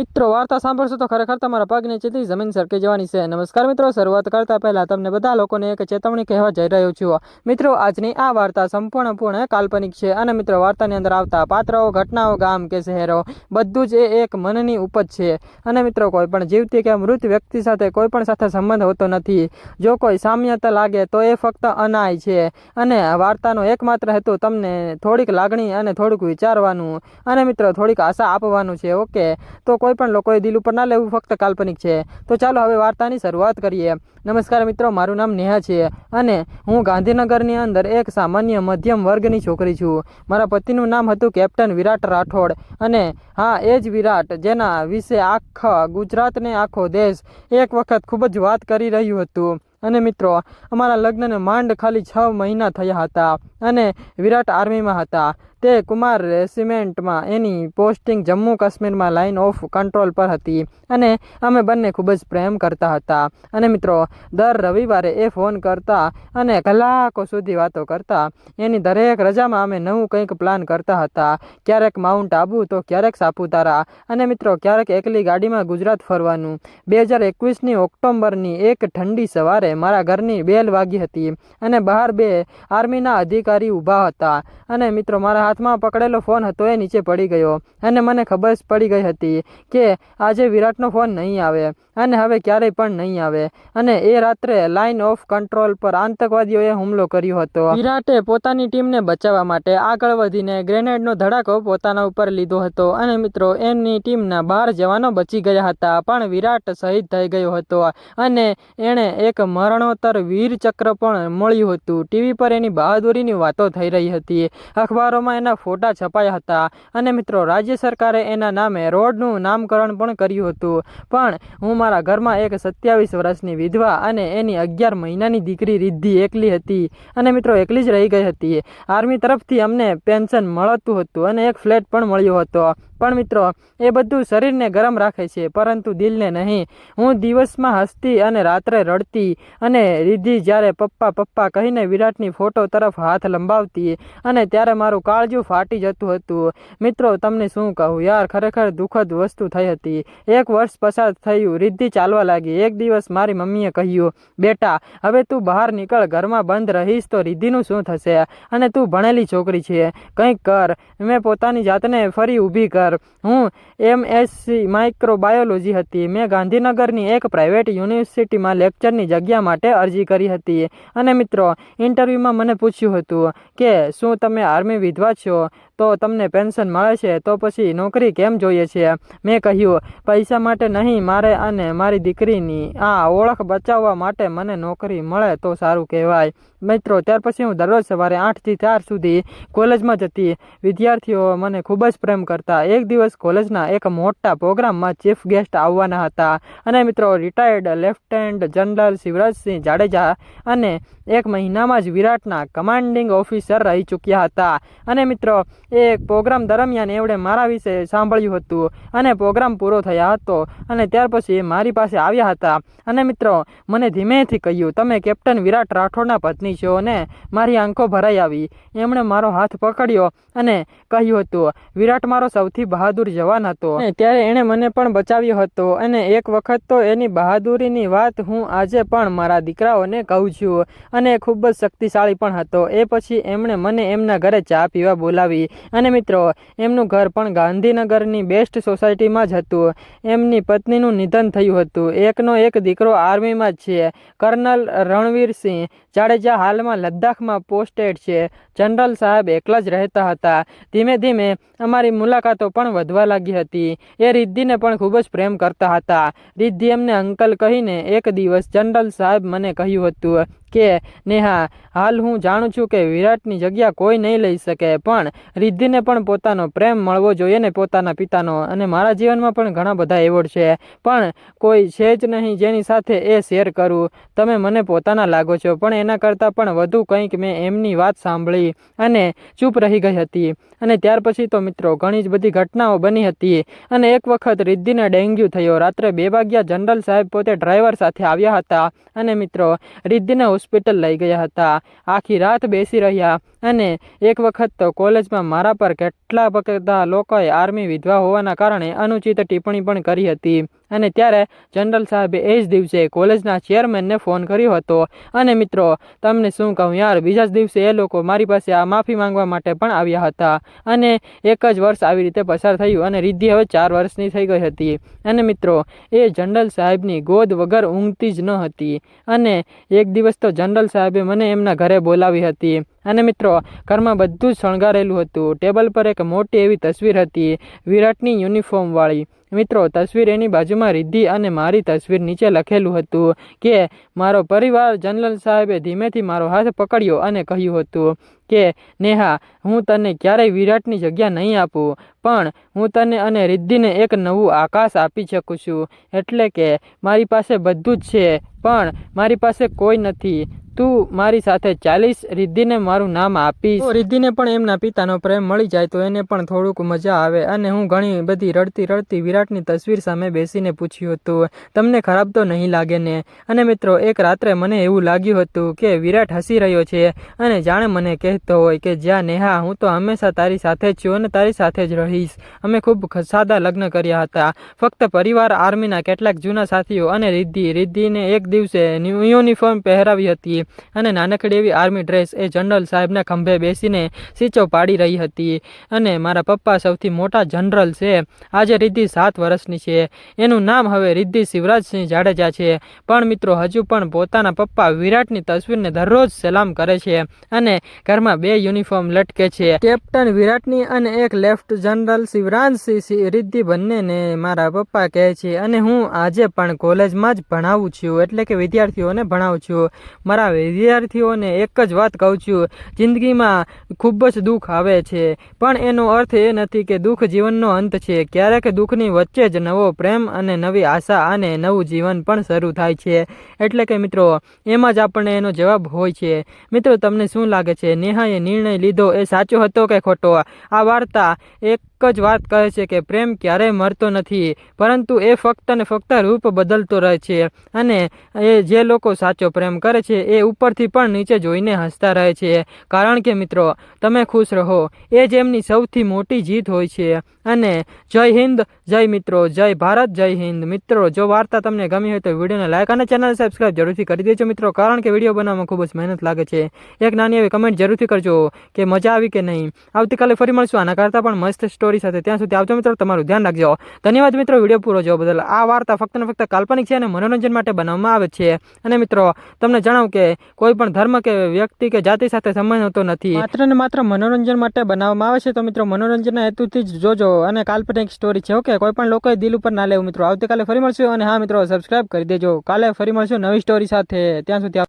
મિત્રો, વાર્તા સાંભળશો તો ખરેખર તમારા પગની નીચેથી જમીન સરકી જવાની છે. નમસ્કાર મિત્રો, શરૂઆત કરતા પહેલા તમને બધા લોકોને એક ચેતવણી કહેવા જઈ રહ્યો છું. મિત્રો, આજની આ વાર્તા સંપૂર્ણપૂર્ણ કાલ્પનિક છે અને મિત્રો, વાર્તાની અંદર આવતા પાત્રો ઘટનાઓ, ગામ કે શહેરો, બધું જ એ એક મનની ઉપજ છે. અને મિત્રો, કોઈ પણ જીવતી કે મૃત વ્યક્તિ સાથે કોઈ પણ સાથે સંબંધ હોતો નથી. જો કોઈ સામ્યતા લાગે તો એ ફક્ત અનાય છે. અને વાર્તાનો એકમાત્ર હેતુ તમને થોડીક લાગણી અને થોડુંક વિચારવાનું. અને મિત્રો, થોડીક આશા આપવાનું છે, ઓકે? તો કોઈ પણ લોકોએ દિલ ઉપર ના લેવું, ફક્ત કાલ્પનિક છે. તો ચાલો હવે વાર્તાની શરૂઆત કરીએ. નમસ્કાર મિત્રો, મારું નામ નેહા છે અને હું ગાંધીનગરની અંદર એક સામાન્ય મધ્યમ વર્ગની છોકરી છું. મારા પતિનું નામ હતું કેપ્ટન વિરાટ રાઠોડ અને હા, એ જ વિરાટ જેના વિશે આખા ગુજરાતને, આખો દેશ એક વખત ખૂબ જ વાત કરી રહ્યું હતું. અને મિત્રો, અમારા લગ્નને માંડ ખાલી છ મહિના થયા હતા અને વિરાટ આર્મીમાં હતા. તે કુમાર રેસિમેન્ટમાં એની પોસ્ટિંગ જમ્મુ કાશ્મીરમાં લાઇન ઓફ કંટ્રોલ પર હતી અને અમે બંને ખૂબ જ પ્રેમ કરતા હતા. અને મિત્રો, દર રવિવારે એ ફોન કરતા અને કલાકો સુધી વાતો કરતા. એની દરેક રજામાં અમે નવું કંઈક પ્લાન કરતા હતા. ક્યારેક માઉન્ટ આબુ, તો ક્યારેક સાપુતારા. અને મિત્રો, ક્યારેક એકલી ગાડીમાં ગુજરાત ફરવાનું. બે હજાર એકવીસની ઓક્ટોબરની એક ઠંડી સવારે મારા ઘરની બેલ વાગી હતી અને બહાર બે આર્મીના અધિકારી ઊભા હતા. અને મિત્રો, મારા હાથમાં પકડેલો ફોન હતો એ નીચે પડી ગયો અને મને ખબર પડી ગઈ હતી કે આજે વિરાટનો ફોન નહીં આવે અને હવે ક્યારેય પણ નહીં આવે. અને એ રાત્રે લાઇન ઓફ કંટ્રોલ પર આતંકવાદીઓએ હુમલો કર્યો હતો. વિરાટે પોતાની ટીમને બચાવવા માટે આગળ વધીને ગ્રેનેડનો ધડાકો પોતાના ઉપર લીધો હતો અને મિત્રો, એમની ટીમના બાર જવાનો બચી ગયા હતા. પણ વિરાટ શહીદ થઈ ગયો હતો અને એણે એક મરણોત્તર વીર ચક્ર પણ મળ્યું હતું. ટીવી પર એની બહાદુરીની વાતો થઈ રહી હતી. અખબારોમાં એના ફોટા છપાયા હતા અને મિત્રો, રાજ્ય સરકારે એના નામે રોડનું નામકરણ પણ કર્યું હતું. પણ હું મારા ઘરમાં એક સત્યાવીસ વર્ષની વિધવા અને એની અગિયાર મહિનાની દીકરી રિદ્ધિ એકલી હતી અને મિત્રો, એકલી જ રહી ગઈ હતી. આર્મી તરફથી અમને પેન્શન મળતું હતું અને એક ફ્લેટ પણ મળ્યો હતો. પણ મિત્રો, એ બધું શરીરને ગરમ રાખે છે, પરંતુ દિલને નહીં. હું દિવસમાં હસતી અને રાત્રે રડતી અને રિદ્ધિ જ્યારે પપ્પા પપ્પા કહીને વિરાટની ફોટો તરફ હાથ લંબાવતી અને ત્યારે મારું કાળજું ફાટી જતું હતું. મિત્રો, તમને શું કહું? યાર, ખરેખર દુઃખદ વસ્તુ થઈ હતી. એક વર્ષ પસાર થયું રિદ્ધિ ચાલવા લાગી. એક દિવસ મારી મમ્મીએ કહ્યું, બેટા, હવે તું બહાર નીકળ, ઘરમાં બંધ રહીશ તો રિદ્ધિનું શું થશે? અને તું ભણેલી છોકરી છે. કંઈક કર. મેં પોતાની જાતને ફરી ઊભી કર. હું એમએસસી માઇક્રોબાયોલોજી હતી. મેં ગાંધીનગરની એક પ્રાઇવેટ યુનિવર્સિટીમાં લેક્ચરની જગ્યા માટે અરજી કરી હતી. અને મિત્રો, ઇન્ટરવ્યૂમાં મને પૂછ્યું હતું કે, શું તમે આર્મી વિધવા છો? તો તમને પેન્શન મળે છે, તો પછી નોકરી કેમ જોઈએ છે? મેં કહ્યું, પૈસા માટે નહીં, મારે અને મારી દીકરીની આ ઓળખ બચાવવા માટે મને નોકરી મળે તો સારું કહેવાય. મિત્રો, ત્યાર પછી હું દરરોજ સવારે આઠથી ચાર સુધી કોલેજમાં જતી વિદ્યાર્થીઓ મને ખૂબ જ પ્રેમ કરતા. એક દિવસ કોલેજના એક મોટા પ્રોગ્રામમાં ચીફ ગેસ્ટ આવવાના હતા અને મિત્રો retired lieutenant general Shivrajsinh Jadeja અને એક મહિનામાં જ વિરાટના કમાન્ડિંગ ઓફિસર રહી ચૂક્યા હતા. અને મિત્રો એ પ્રોગ્રામ દરમિયાન એમણે મારા વિશે સાંભળ્યું હતું અને પ્રોગ્રામ પૂરો થયા હતો અને ત્યાર પછી એ મારી પાસે આવ્યા હતા. અને મિત્રો, મને ધીમેથી કહ્યું, તમે કેપ્ટન વિરાટ રાઠોડના પત્ની છો ને? મારી આંખો ભરાઈ આવી. એમણે મારો હાથ પકડ્યો અને કહ્યું હતું, વિરાટ મારો સૌથી બહાદુર જવાન હતો. અને ત્યારે એણે મને પણ બચાવ્યો હતો અને એક વખત તો એની બહાદુરીની વાત હું આજે પણ મારા દીકરાઓને કહું છું. અને ખૂબ જ શક્તિશાળી પણ હતો. એ પછી એમણે મને એમના ઘરે ચા પીવા બોલાવી. અને મિત્રો, એમનું ઘર પણ ગાંધીનગરની બેસ્ટ સોસાયટીમાં જ હતું. એમની પત્નીનું નિધન થયું હતું. એકનો એક દીકરો આર્મીમાં જ છે. કર્નલ રણવીરસિંહ જાડેજા હાલમાં લદ્દાખમાં પોસ્ટેડ છે. જનરલ સાહેબ એકલા જ રહેતા હતા. ધીમે ધીમે અમારી મુલાકાતો પણ વધવા લાગી હતી. એ રિદ્ધિને પણ ખૂબ જ પ્રેમ કરતા હતા. રિદ્ધિ એમને અંકલ કહીને એક દિવસ જનરલ સાહેબ મને કહ્યું હતું કે, નેહા, હાલ હું જાણું છું કે વિરાટની જગ્યા કોઈ નહીં લઈ શકે, પણ રિદ્ધિને પણ પોતાનો પ્રેમ મળવો જોઈએ ને પોતાના પિતાનો. અને મારા જીવનમાં પણ ઘણા બધા એવોર્ડ છે, પણ કોઈ છે જ નહીં જેની સાથે એ શેર કરું. તમે મને પોતાના લાગો છો, પણ એના કરતાં પણ વધુ કંઈક મેં એમની વાત સાંભળી અને ચૂપ રહી ગઈ હતી. અને ત્યાર પછી તો મિત્રો ઘણી જ બધી ઘટનાઓ બની હતી. અને એક વખત રિદ્ધિને ડેન્ગ્યુ થયો. રાત્રે બે વાગ્યા જનરલ સાહેબ પોતે ડ્રાઈવર સાથે આવ્યા હતા. અને મિત્રો, રિદ્ધિને હોસ્પિટલ લઈ ગયા હતા. આખી રાત બેસી રહ્યા અને એક વખત તો કોલેજમાં મારા પર કેટલા બધા લોકોએ આર્મી વિધવા હોવાના કારણે અનુચિત ટિપ્પણી પણ કરી હતી. અને ત્યારે જનરલ સાહેબે એ જ દિવસે કોલેજના ચેરમેનને ફોન કર્યો હતો. અને મિત્રો, તમને શું કહું યાર, બીજા જ દિવસે એ લોકો મારી પાસે આ માફી માંગવા માટે પણ આવ્યા હતા. અને એક જ વર્ષ આવી રીતે પસાર થયું અને રિદ્ધિ હવે ચાર વર્ષની થઈ ગઈ હતી. અને મિત્રો, એ જનરલ સાહેબની ગોદ વગર ઊંઘતી જ ન હતી. અને એક દિવસ તો જનરલ સાહેબે મને એમના ઘરે બોલાવી હતી. અને મિત્રો, ઘરમાં બધું જ શણગારેલું હતું. ટેબલ પર એક મોટી એવી તસવીર હતી, વિરાટની યુનિફોર્મવાળી મિત્રો, તસવીર એની બાજુમાં રિદ્ધિ અને મારી તસવીર નીચે લખેલું હતું કે, મારો પરિવાર જનરલ સાહેબે ધીમેથી મારો હાથ પકડ્યો અને કહ્યું હતું કે, નેહા, હું તને ક્યારેય વિરાટની જગ્યા નહીં આપું, પણ હું તને અને રિદ્ધિને એક નવું આકાશ આપી શકું છું. એટલે કે, મારી પાસે બધું જ છે, પણ મારી પાસે કોઈ નથી. તું મારી સાથે ચાલીસ રિદ્ધિને મારું નામ આપીશ. રિદ્ધિને પણ એમના પિતાનો પ્રેમ મળી જાય તો એને પણ થોડુંક મજા આવે. અને હું ઘણી બધી રડતી રડતી વિરાટની તસવીર સામે બેસીને પૂછ્યું હતું, તમને ખરાબ તો નહીં લાગે ને? અને મિત્રો, એક રાત્રે મને એવું લાગ્યું હતું કે વિરાટ હસી રહ્યો છે અને જાણે મને કહેતો હોય કે જ્યાં નેહા, હું તો હંમેશા તારી સાથે જ છું અને તારી સાથે જ રહીશ. અમે ખૂબ સાદા લગ્ન કર્યા હતા. ફક્ત પરિવાર, આર્મીના કેટલાક જૂના સાથીઓ અને રિદ્ધિ, રિદ્ધિને એક દિવસે યુનિફોર્મ પહેરાવી હતી. અને નાનકડી એવી આર્મી ડ્રેસ એ જનરલ સાહેબના ખંભે બેસીને સીચો પાડી રહી હતી. અને મારા પપ્પા સૌથી મોટા જનરલ છે. આજે રિદ્ધિ સાત વર્ષની છે. એનું નામ હવે રિદ્ધિ શિવરાજસિંહ જાડેજા છે. પણ મિત્રો, હજુ પણ પોતાના પપ્પા વિરાટની તસવીરને દરરોજ સલામ કરે છે અને ઘરમાં બે યુનિફોર્મ લટકે છે. કેપ્ટન વિરાટની અને એક લેફ્ટ જનરલ શિવરાજસિંહ સિંહ રિદ્ધિ બંનેને મારા પપ્પા કહે છે. અને હું આજે પણ કોલેજમાં જ ભણાવું છું. એટલે કે વિદ્યાર્થીઓને ભણાવું છું. મારા વિદ્યાર્થીઓને એક જ વાત કહું છું, જિંદગીમાં ખૂબ જ દુઃખ આવે છે. પણ એનો અર્થ એ નથી કે દુઃખ જીવનનો અંત છે. ક્યારેક દુઃખની વચ્ચે જ નવો પ્રેમ અને નવી આશા અને નવું જીવન પણ શરૂ થાય છે. એટલે કે મિત્રો, એમાં જ આપણને એનો જવાબ હોય છે. મિત્રો, તમને શું લાગે છે? નેહાએ નિર્ણય લીધો એ સાચો હતો કે ખોટો? આ વાર્તા એક જ વાત કહે છે કે પ્રેમ ક્યારેય મરતો નથી, પરંતુ એ ફક્ત ને ફક્ત રૂપ બદલતો રહે છે અને એ જે લોકો સાચો પ્રેમ કરે છે એ ઉપરથી પણ નીચે જોઈને હસતા રહે છે. કારણ કે મિત્રો, તમે ખુશ રહો. એ જ એમની સૌથી મોટી જીત હોય છે અને જય હિન્દ જય મિત્રો, જય ભારત, જય હિન્દ. મિત્રો, જો વાર્તા તમને ગમી હોય તો વિડીયોને લાઈક અને ચેનલ સબસ્ક્રાઈબ જરૂરથી કરી દેજો મિત્રો, કારણ કે વીડિયો બનાવવામાં ખૂબ જ મહેનત લાગે છે. એક નાની એવી કમેન્ટ જરૂરથી કરજો કે મજા આવી કે નહીં. આવતીકાલે ફરી મળશું. આના કરતાં પણ મસ્ત સ્ટોરી સાથે ત્યાં સુધી આવજો મિત્રો, તમારું ધ્યાન રાખજો. ધન્યવાદ મિત્રો, વીડિયો પૂરો જોવા બદલ. આ વાર્તા ફક્ત ને ફક્ત કાલ્પનિક છે અને મનોરંજન માટે બનાવવામાં આવે છે. અને મિત્રો, તમને જણાવું કે કોઈ પણ ધર્મ કે વ્યક્તિ કે જાતિ સાથે સંબંધ હોતો નથી. માત્ર ને માત્ર મનોરંજન માટે બનાવવામાં આવે છે તો મિત્રો, મનોરંજનના હેતુથી જ જોજો. અને કાલ્પનિક સ્ટોરી છે ઓકે કોઈ પણ લોકોએ દિલ ઉપર ના લેવું મિત્રો. આવતીકાલે ફરી મળશું અને હા મિત્રો સબસ્ક્રાઇબ કરી દેજો. કાલે ફરી મળશું નવી સ્ટોરી સાથે. ત્યાં સુધી